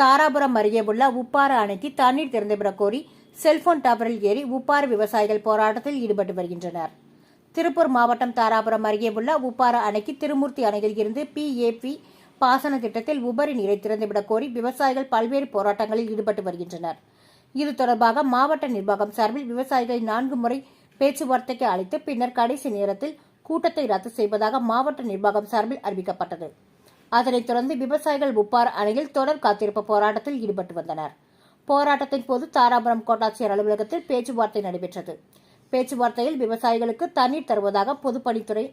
தாராபுரம் அருகே உள்ள உப்பாறு அணைக்கு தண்ணீர் திறந்துவிடக் கோரி செல்போன் டவரில் ஏறி உப்பாறு விவசாயிகள் போராட்டத்தில் ஈடுபட்டு வருகின்றனர். திருப்பூர் மாவட்டம் தாராபுரம் அருகே உள்ள உப்பாறு அணைக்கு திருமூர்த்தி அணையில் இருந்து பிஏபி பாசன திட்டத்தில் உபரி நீரை திறந்துவிடக் கோரி விவசாயிகள் பல்வேறு போராட்டங்களில் ஈடுபட்டு வருகின்றனர். இது தொடர்பாக மாவட்ட நிர்வாகம் சார்பில் விவசாயிகளை நான்கு முறை பேச்சுவார்த்தைக்கு அழைத்து பின்னர் கடைசி நேரத்தில் கூட்டத்தை ரத்து செய்வதாக மாவட்ட நிர்வாகம் சார்பில் அறிவிக்கப்பட்டது. அதனைத் தொடர்ந்து விவசாயிகள் உப்பார் அணையில் தொடர் காத்திருப்பு போராட்டத்தில் ஈடுபட்டு வந்தனர். போராட்டத்தின் போது தாராபுரம் கோட்டாட்சியர் அலுவலகத்தில் பேச்சுவார்த்தை நடைபெற்றது. பேச்சுவார்த்தையில் விவசாயிகளுக்கு தண்ணீர் தருவதாக பொதுப்பணித்துறை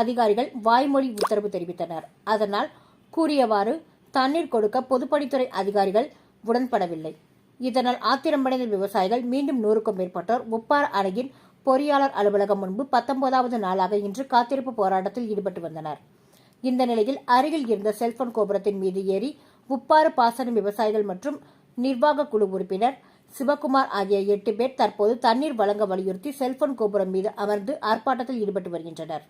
அதிகாரிகள் வாய்மொழி உத்தரவு தெரிவித்தனர். அதனால் கூறியவாறு தண்ணீர் கொடுக்க பொதுப்பணித்துறை அதிகாரிகள் உடன்படவில்லை. இதனால் ஆத்திரமடைந்த விவசாயிகள் மீண்டும் நூறுக்கும் மேற்பட்டோர் உப்பார் அணையின் பொறியாளர் அலுவலகம் முன்பு பத்தொன்பதாவது நாளாக இன்று காத்திருப்பு போராட்டத்தில் ஈடுபட்டு வந்தனர். இந்த நிலையில் அருகில் இருந்த செல்போன் கோபுரத்தின் மீது ஏறி உப்பாறு பாசன விவசாயிகள் மற்றும் நிர்வாக குழு உறுப்பினர் சிவகுமார் ஆகிய எட்டு பேர் தற்போது தண்ணீர் வழங்க வலியுறுத்தி செல்போன் கோபுரம் மீது அமர்ந்து ஆர்ப்பாட்டத்தில் ஈடுபட்டு வருகின்றனர்.